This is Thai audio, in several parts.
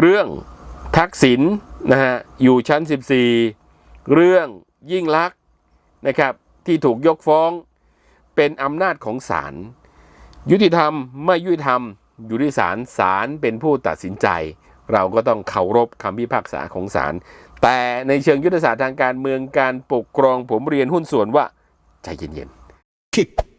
เรื่องทักษิณนะฮะอยู่ชั้น 14 เรื่องยิ่งลักษณ์นะครับที่ถูกยกฟ้องเป็นอำนาจของศาลยุติธรรมไม่ยุติธรรมอยู่ที่ศาลศาลเป็นผู้ตัดสินใจ เราก็ต้องเคารพคำพิพากษาของศาลแต่ในเชิงยุทธศาสตร์ทางการเมืองการปกครองผมเรียนหุ้นส่วนว่าใจเย็นๆ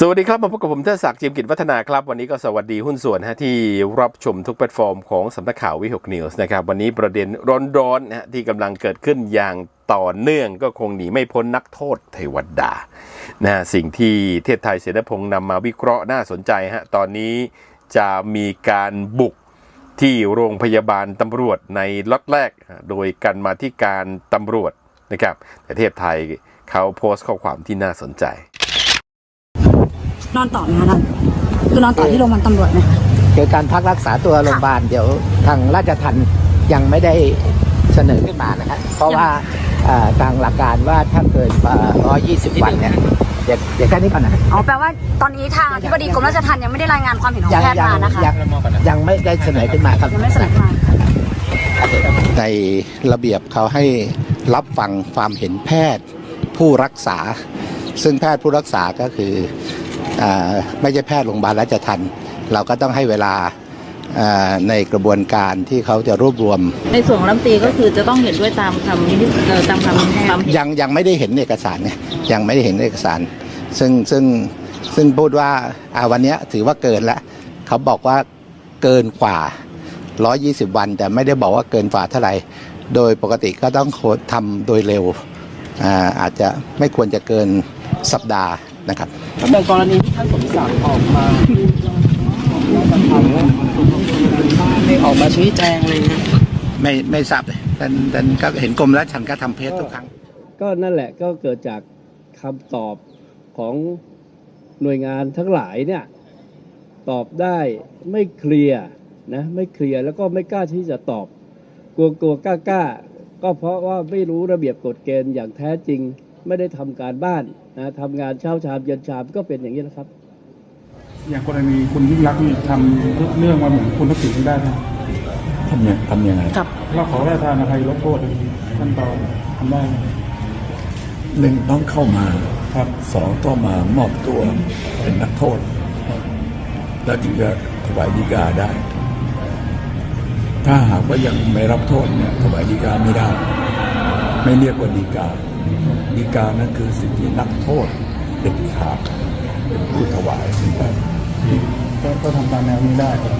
สวัสดีครับมาพบกับผมเทศศักดิ์จียมกิจวัฒนาครับ วันนี้ก็สวัสดีหุ้นส่วนฮะที่รับชมทุกแพลตฟอร์มของสำนักข่าววิหกนิวส์นะครับวันนี้ประเด็นร้อนๆนะฮะที่กำลังเกิดขึ้นอย่างต่อเนื่องก็คงหนีไม่พ้นนักโทษเทวดานะสิ่งที่เทพไทยเสนพงศ์นำมาวิเคราะห์น่าสนใจฮะตอนนี้จะมีการบุกที่โรงพยาบาลตำรวจในล็อตแรก โดยกันมาที่การตำรวจนะครับแต่เทพไทยเขาโพสต์ข้อความที่น่าสนใจ นอนต่อไหมคะท่านคือนอนต่อที่โรงพยาบาลตำรวจไหมคะคือการพักรักษาตัวโรงพยาบาลเดี๋ยวทางราชทันยังไม่ได้เสนอขึ้นมานะครับเพราะว่าเอ่อทางหลักการว่าถ้าเกิน120 วันเนี่ยเดี๋ยวเดี๋ยวแค่นี้ก่อนนะอ๋อแปลว่าตอนนี้ทางอธิบดีกรมราชทัณฑ์ยังไม่ได้รายงานความเห็นของยังแพทย์ยัมานะคะยังยังไม่ได้เสนอขึ้นมาครับยังไม่เสนอมาในระเบียบเขาให้รับฟังความเห็นแพทย์ผู้รักษา ซึ่งแพทย์ผู้รักษาก็คืออา ไม่ใช่แพทย์โรงพยาบาลราชทันเราก็ต้องให้เวลาอ่าในกระบวนการที่เขาจะรวบรวม ในส่วนของรัฐมนตรีก็คือจะต้องเห็นด้วยตามคำวินิจเอ่อตามคำความเห็นยังยังไม่ได้เห็นเอกสารเนี่ยยังไม่ได้เห็นเอกสาร ซึ่งซึ่งซึ่งพูดว่าอ่าวันเนี้ยถือว่าเกินแล้วเขาบอกว่าเกินกว่า 120 วัน แต่ไม่ได้บอกว่าเกินกว่าเท่าไหร่โดยปกติก็ต้องโคทำโดยเร็วอ่าอาจจะไม่ควรจะเกินสัปดาห์นะครับ ในกรณีที่ท่านสมศักดิ์ออกมาไม่ออกมาชี้แจงเงี้ยไม่ไม่ทราบเลยแต่แต่ก็เห็นกรมราชทัณฑ์ก็ทำเพจทุกครั้ง ก็นั่นแหละก็เกิดจากคำตอบของหน่วยงานทั้งหลายเนี่ยตอบได้ไม่เคลียร์นะไม่เคลียร์แล้วก็ไม่กล้าที่จะตอบ กลัวกลัวกล้ากล้าก็เพราะว่าไม่รู้ระเบียบกฎเกณฑ์อย่างแท้จริงไม่ได้ทำการบ้าน นะทำงานเช้าชามเย็นชามก็เป็นอย่างนี้นะครับ อย่างกรณีคุณยิ่งรักษณ์นี่ทำเรื่องมาเหมือนคุณทักษิณได้ไหมทำยังทำยังไงเราขอราชทานอภัยลดโทษขั้นตอนทำได้ไหมหนึ่งต้องเข้ามาครับ สองต้องมามอบตัวเป็นนักโทษ แล้วจึงจะถวายดีกาได้ ถ้าหากว่ายังไม่รับโทษเนี่ยถวายดีกาไม่ได้ ไม่เรียกว่าดีกา ดีกานั้นคือสิ่งที่นักโทษเด็ดขาดเป็นผู้ถวายขึ้นไปก็ก็ทำตามแนวนี้ได้ครับ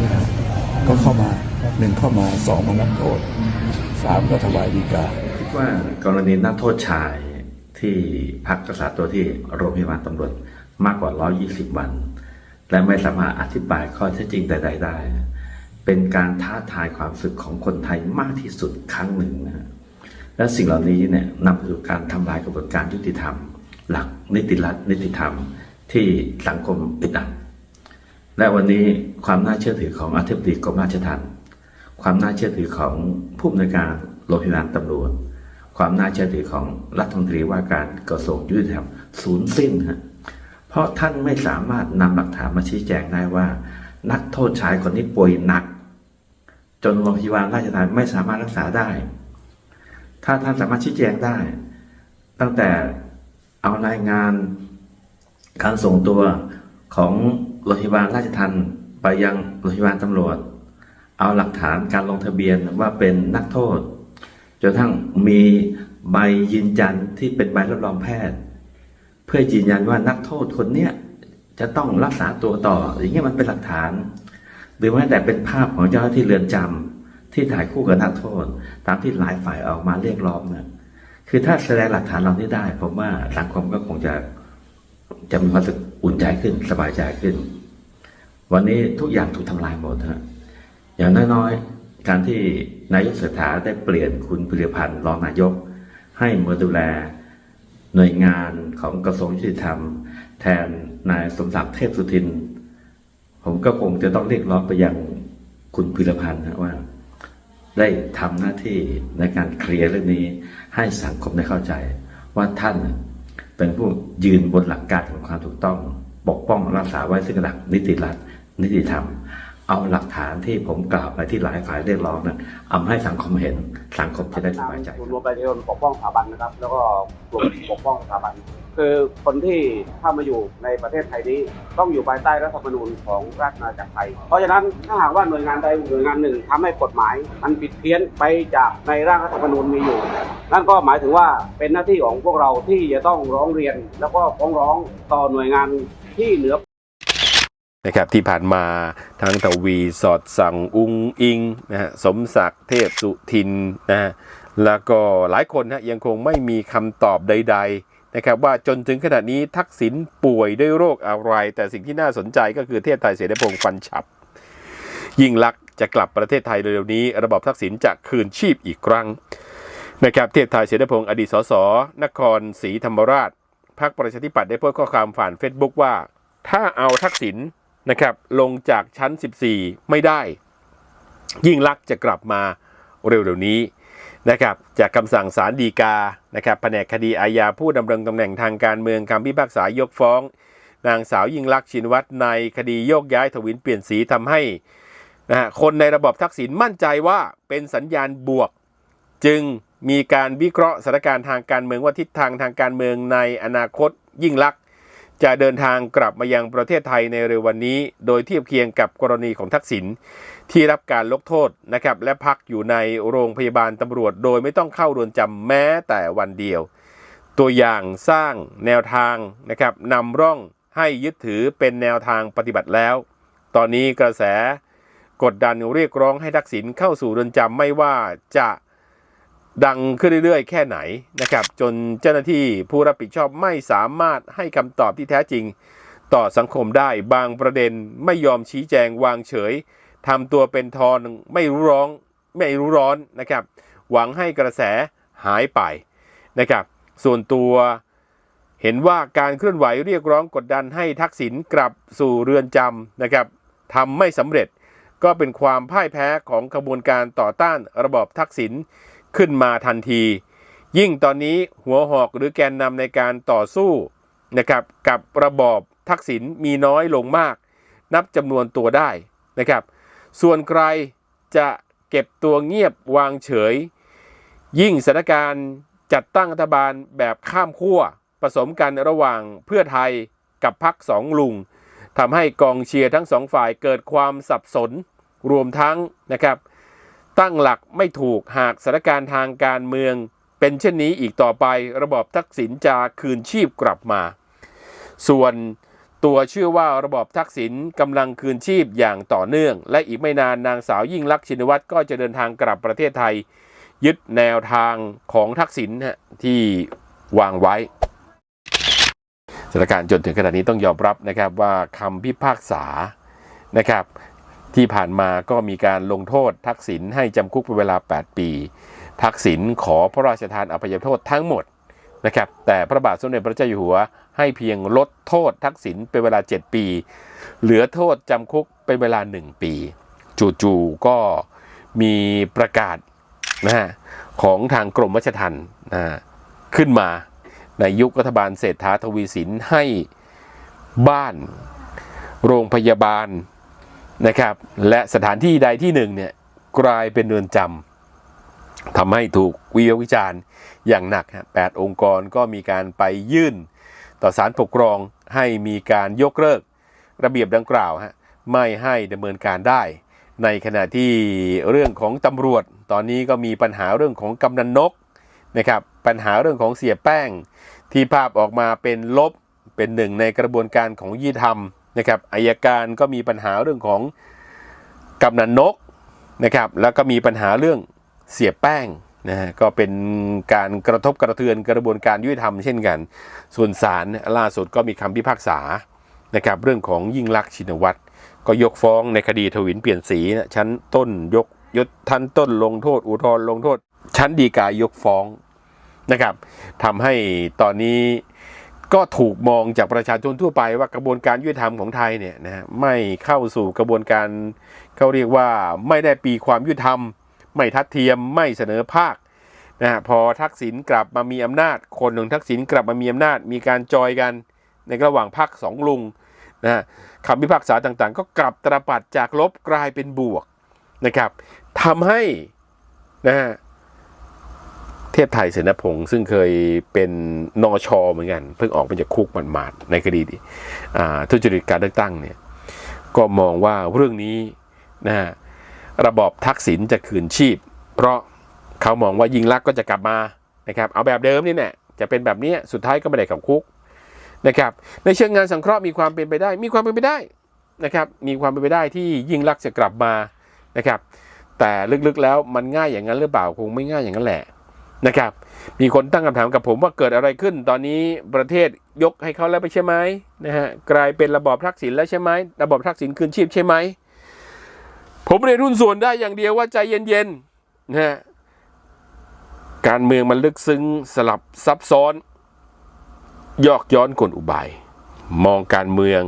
ก็เข้ามาหนึ่งเข้ามาสองมารับโทษสามก็ถวายดีกาคิดว่ากรณีนักโทษชายที่พักรักษาตัวที่โรงพยาบาลตำรวจมากกว่า 120 วัน และไม่สามารถอธิบายข้อเท็จจริงใด ๆ ได้ เป็นการท้าทายความรู้สึกของคนไทยมากที่สุดครั้งหนึ่งนะฮะ และสิ่งเหล่านี้เนี่ยนำไปสู่การทำลายกระบวนการยุติธรรม หลักนิติรัฐนิติธรรมที่สังคมติดอัดและวันนี้ความน่าเชื่อถือของอธิบดีกรมราชทัณฑ์ความน่าเชื่อถือของผู้อำนวยการโรงพยาบาลตำรวจ ความน่าเชื่อถือของรัฐมนตรีว่าการกระทรวงยุติธรรมสูญสิ้นฮะเพราะท่านไม่สามารถนำหลักฐานมาชี้แจงได้ว่า นักโทษชายคนนี้ป่วยหนัก จนโรงพยาบาลราชทัณฑ์ไม่สามารถรักษาได้ ถ้าท่านสามารถชี้แจงได้ ตั้งแต่เอารายงานการส่งตัวของโรงพยาบาลราชทัณฑ์ไปยังโรงพยาบาลตำรวจ เอาหลักฐานการลงทะเบียนว่าเป็นนักโทษ จนกระทั่งมีใบยืนยันที่เป็นใบรับรองแพทย์ เพื่อยืนยันว่านักโทษคนเนี้ยจะต้องรักษาตัวต่อ อย่างเงี้ยมันเป็นหลักฐาน หรือแม้แต่เป็นภาพของเจ้าหน้าที่เรือนจำที่ถ่ายคู่กับนักโทษ ตามที่หลายฝ่ายออกมาเรียกร้องเนี่ยคือถ้าแสดงหลักฐานเหล่านี้ได้ ผมว่าสังคมก็คงจะจะมีความสึกอุ่นใจขึ้นสบายใจขึ้น วันนี้ทุกอย่างถูกทำลายหมดฮะอย่างน้อยๆ การที่นายกเศรษฐาได้เปลี่ยนคุณพิรพันธ์รองนายก ให้มาดูแลหน่วยงานของกระทรวงยุติธรรม แทนนายสมศักดิ์เทพสุทิน ผมก็คงจะต้องเรียกร้องไปยังคุณพิรพันธ์ว่า ได้ทำหน้าที่ในการเคลียร์เรื่องนี้ ให้สังคมได้เข้าใจ ว่าท่านเป็นผู้ยืนบนหลักการของความถูกต้อง ปกป้องรักษาไว้ซึ่งหลักนิติรัฐนิติธรรม เอาหลักฐานที่ผมกล่าวไปที่หลายฝ่ายเรียกร้องนั้นเอามาให้สังคมเห็นสังคมจะได้สบายใจรวมประชาชนปกป้องสถาบันนะครับ แล้วก็กลุ่มปกป้องสถาบัน คือคนที่เข้ามาอยู่ในประเทศไทยนี้ต้องอยู่ภายใต้รัฐธรรมนูญของราชอาณาจักรไทย เพราะฉะนั้นถ้าหากว่าหน่วยงานใดหน่วยงานหนึ่งทำให้กฎหมายมันผิดเพี้ยนไปจากในร่างรัฐธรรมนูญมีอยู่ นั่นก็หมายถึงว่าเป็นหน้าที่ของพวกเราที่จะต้องร้องเรียน แล้วก็ฟ้องร้องต่อหน่วยงานที่เหนือ นะครับที่ผ่านมาทั้งทวีสอดสั่งอุงอิงนะฮะสมศักดิ์เทพสุทินนะฮะแล้วก็หลายคนนะยังคงไม่มีคำตอบใด ๆ นะครับ ว่าจนถึงขณะนี้ทักษิณป่วยด้วยโรคอะไร แต่สิ่งที่น่าสนใจก็คือเทพไทยเสรีพงษ์ฟันฉับ ยิ่งลักษณ์จะกลับประเทศไทยเร็วๆนี้ ระบบทักษิณจะคืนชีพอีกครั้งนะครับเทพไทยเสรีพงษ์อดีตสสนครศรีธรรมราชพรรคประชาธิปัตย์ได้โพสต์ข้อความผ่านเฟซบุ๊กว่า ถ้าเอาทักษิณ นะครับลงจากชั้น 14 ไม่ได้ ยิ่งลักษ์จะกลับมาเร็วๆนี้นะครับจากคำสั่งศาลฎีกานะครับแผนกคดีอาญาผู้ดำรงตำแหน่งทางการเมืองคำพิพากษายกฟ้อง นางสาวยิ่งลักษณ์ชินวัตรในคดีโยกย้ายถวินเปลี่ยนสีทำให้นะฮะคนในระบบทักษิณมั่นใจว่าเป็นสัญญาณบวก จึงมีการวิเคราะห์สถานการณ์ทางการเมืองว่าทิศทางทางการเมืองในอนาคตยิ่งลักษณ์ จะเดินทางกลับมายังประเทศไทยในเร็ววันนี้ โดยเทียบเคียงกับกรณีของทักษิณที่รับการลดโทษนะครับและพักอยู่ในโรงพยาบาลตำรวจ โดยไม่ต้องเข้าเรือนจำแม้แต่วันเดียว ตัวอย่างสร้างแนวทางนะครับนำร่องให้ยึดถือเป็นแนวทางปฏิบัติแล้ว ตอนนี้กระแสกดดันเรียกร้องให้ทักษิณเข้าสู่เรือนจำไม่ว่าจะ ดังขึ้นเรื่อยๆ แค่ไหนนะครับ จนเจ้าหน้าที่ผู้รับผิดชอบไม่สามารถให้คำตอบที่แท้จริง ต่อสังคมได้บางประเด็นไม่ยอมชี้แจงวางเฉยทำตัวเป็นทอนไม่รู้ร้องไม่รู้ร้อนนะครับ หวังให้กระแสหายไปนะครับ ส่วนตัวเห็นว่าการเคลื่อนไหวเรียกร้องกดดันให้ทักษิณกลับสู่เรือนจำนะครับทำไม่สำเร็จก็เป็นความพ่ายแพ้ของกระบวนการต่อต้านระบอบทักษิณ ขึ้นมาทันที ยิ่งตอนนี้หัวหอกหรือแกนนำในการต่อสู้นะครับกับระบอบทักษิณมีน้อยลงมาก นับจำนวนตัวได้นะครับ ส่วนใครจะเก็บตัวเงียบวางเฉย ยิ่งสถานการณ์จัดตั้งรัฐบาลแบบข้ามขั้วผสมกันระหว่างเพื่อไทยกับพักสองลุงทำให้กองเชียร์ทั้งสองฝ่ายเกิดความสับสนรวมทั้งนะครับ ตั้งหลักไม่ถูกหากสถานการณ์ทางการเมือง เป็นเช่นนี้อีกต่อไประบอบทักษิณจะคืนชีพกลับมา ส่วนตัวเชื่อว่าระบอบทักษิณกำลังคืนชีพอย่างต่อเนื่อง และอีกไม่นานนางสาวยิ่งลักษณ์ชินวัตรก็จะเดินทางกลับประเทศไทย ยึดแนวทางของทักษิณที่วางไว้สถานการณ์จนถึงขณะนี้ต้องยอมรับนะครับว่าคำพิพากษานะครับ ที่ผ่านมาก็มีการลงโทษทักษิณให้จำคุกเป็นเวลา 8 ปี ทักษิณขอพระราชทานอภัยโทษทั้งหมดนะครับแต่พระบาทสมเด็จพระเจ้าอยู่หัว ให้เพียงลดโทษทักษิณเป็นเวลา 7 ปี เหลือโทษจำคุกเป็นเวลา 1 ปี จู่ๆก็มีประกาศนะฮะของทางกรมราชทัณฑ์นะขึ้นมาในยุครัฐบาลเศรษฐาทวีสินให้บ้าน โรงพยาบาล นะครับ และสถานที่ใดที่หนึ่งเนี่ยกลายเป็นเรือนจำทำให้ถูกวิพากษ์วิจารณ์อย่างหนักฮะแปดองค์กรก็มีการไปยื่น ต่อศาลปกครองให้มีการยกเลิกระเบียบดังกล่าวฮะไม่ให้ดำเนินการได้ ในขณะที่เรื่องของตำรวจ ตอนนี้ก็มีปัญหาเรื่องของกำนันนกนะครับปัญหาเรื่องของเสียแป้ง ที่ภาพออกมาเป็นลบเป็นหนึ่งในกระบวนการของยี่ธรรม นะครับอายการก็มีปัญหาเรื่องของกำนันนกนะครับแล้วก็มีปัญหาเรื่องเสียแป้งนะฮะก็เป็นการกระทบกระเทือนกระบวนการยุติธรรมเช่นกัน ส่วนศาลล่าสุดก็มีคำพิพากษานะครับเรื่องของยิ่งลักษณ์ชินวัตรก็ยกฟ้องในคดีทวินเปลี่ยนสีนะชั้นต้นยกยศทันต้นลงโทษ อุทธร์ลงโทษ ชั้นดีกายกฟ้องนะครับทำให้ตอนนี้ ก็ถูกมองจากประชาชนทั่วไปว่ากระบวนการยุติธรรมของไทยเนี่ยนะฮะไม่เข้าสู่กระบวนการเขาเรียกว่าไม่ได้ปีความยุติธรรม ไม่ทัดเทียมไม่เสนอภาคนะฮะพอทักษิณกลับมามีอำนาจ คนหนึ่งทักษิณกลับมามีอำนาจ มีการจอยกันในระหว่างพรรคสองลุงนะฮะคำพิพากษาต่างๆ ก็กลับตรปัดจากลบกลายเป็นบวกนะครับทำให้นะฮะ ทพไทยเสนพงศ์ซึ่งเคยเป็นนอชอเหมือนกัน เพิ่งออกมาจากคุกหมาดๆในคดีอ่ทุจริตการเลือกตั้งเนี่ยก็มองว่าเรื่องนี้นะฮะระบอบทักษิณจะคืนชีพ เพราะเขามองว่ายิงลักษณ์ก็จะกลับมานะครับเอาแบบเดิมนี่แหละจะเป็นแบบนี้สุดท้ายก็ไม่ได้ขับคุกนะครับในเชิงงานสังเคราะห์มีความเป็นไปได้ มีความเป็นไปได้นะครับมีความเป็นไปได้ที่ยิงลักษณ์จะกลับมานะครับแต่ลึกๆแล้วมันง่ายอย่างนั้นหรือเปล่าคงไม่ง่ายอย่างนั้นแหละ นะครับ มีคนตั้งคำถามกับผมว่าเกิดอะไรขึ้น ตอนนี้ประเทศยกให้เขาแล้วไปใช่ไหมนะฮะกลายเป็นระบอบทักษิณแล้วใช่ไหมระบอบทักษิณคืนชีพใช่ไหมผมเรียนหุ้นส่วนได้อย่างเดียวว่าใจเย็นๆนะฮะการเมืองมันลึกซึ้งสลับซับซ้อน ยอกย้อนกลอุบาย มองการเมือง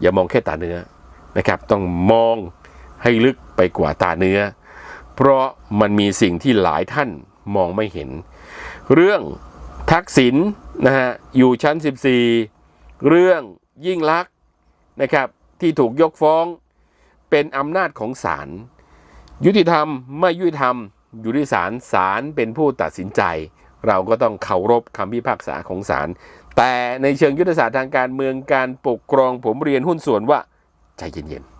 อย่ามองแค่ตาเนื้อนะครับ ต้องมองให้ลึกไปกว่าตาเนื้อ เพราะมันมีสิ่งที่หลายท่าน มองไม่เห็น เรื่องทักษิณนะฮะอยู่ชั้น 14 เรื่องยิ่งลักษณ์นะครับที่ถูกยกฟ้องเป็นอำนาจของศาลยุติธรรมไม่ยุติธรรมอยู่ที่ศาลศาลเป็นผู้ตัดสินใจ เราก็ต้องเคารพคำพิพากษาของศาลแต่ในเชิงยุทธศาสตร์ทางการเมืองการปกครองผมเรียนหุ้นส่วนว่าใจเย็นๆ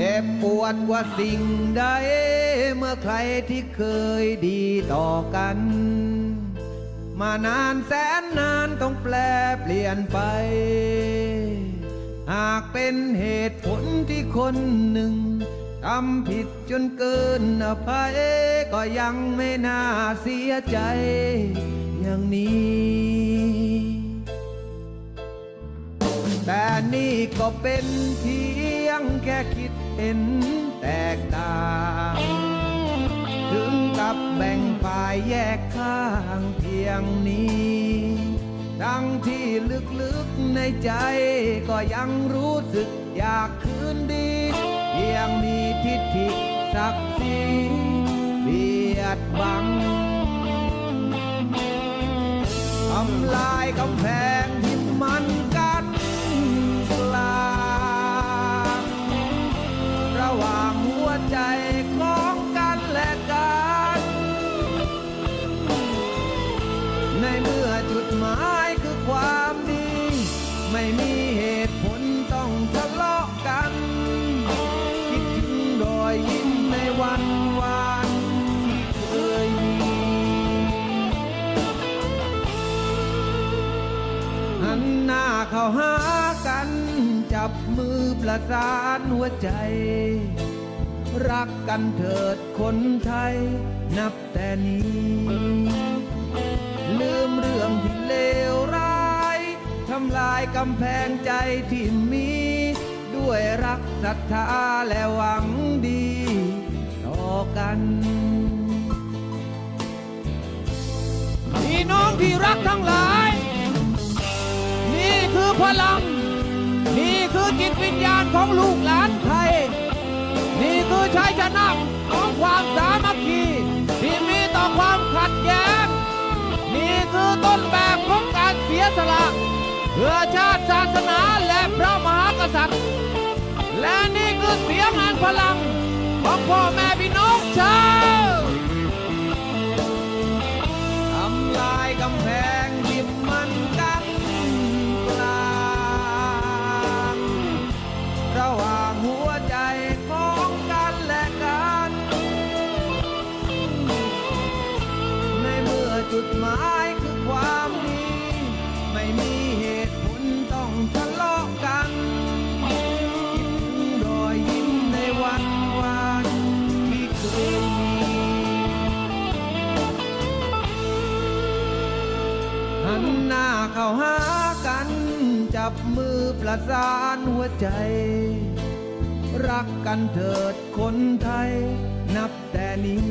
จ็บปวดกว่าสิ่งใด เมื่อใครที่เคยดีต่อกัน มานานแสนนานต้องแปลเปลี่ยนไป หากเป็นเหตุผลที่คนหนึ่งทำผิดจนเกินอภัย ก็ยังไม่น่าเสียใจ อย่างนี้ แต่นี่ก็เป็นเพียงแค่คิด เห็นแตกต่าง ถึงกับแบ่งฝ่ายแยกข้างเพียงนี้ ทั้งที่ลึกๆในใจก็ยังรู้สึกอยากคืนดี เพียงมีทิฏฐิศักดิ์ศรีเบียดบังทำลายกำแพง ใจของกันและกัน ในเมื่อจุดหมายคือความดี ไม่มีเหตุผลต้องทะเลาะกัน คิดถึงรอยยิ้มในวันวานที่เคยมีหันหน้าเข้าหากัน จับมือประสานหัวใจ รักกันเถิดคนไทย นับแต่นี้ ลืมเรื่องที่เลวร้ายทำลายกำแพงใจที่มี ด้วยรักศรัทธาและหวังดี ต่อกันพี่น้องที่รักทั้งหลาย นี่คือพลัง นี่คือจิตวิญญาณของลูกหลาน นี่คือชัยชนะของความสามัคคีที่มีต่อความขัดแย้ง นี่คือต้นแบบของการเสียสละเพื่อชาติศาสนาและพระมหากษัตริย์ และนี่คือเสียงแห่งพลังของพ่อแม่พี่น้องชาวทำลายกำแพง บมือประสานหัวใจ รักกันเถิดคนไทย นับแต่นี้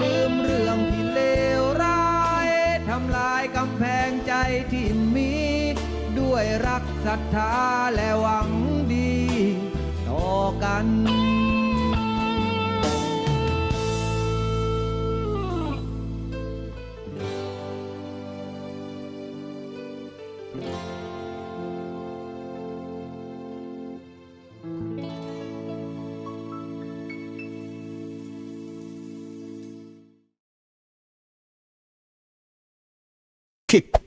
ลืมเรื่องที่เลวร้ายทำลายกำแพงใจที่มี ด้วยรักศรัทธาและหวังดี ต่อกัน kick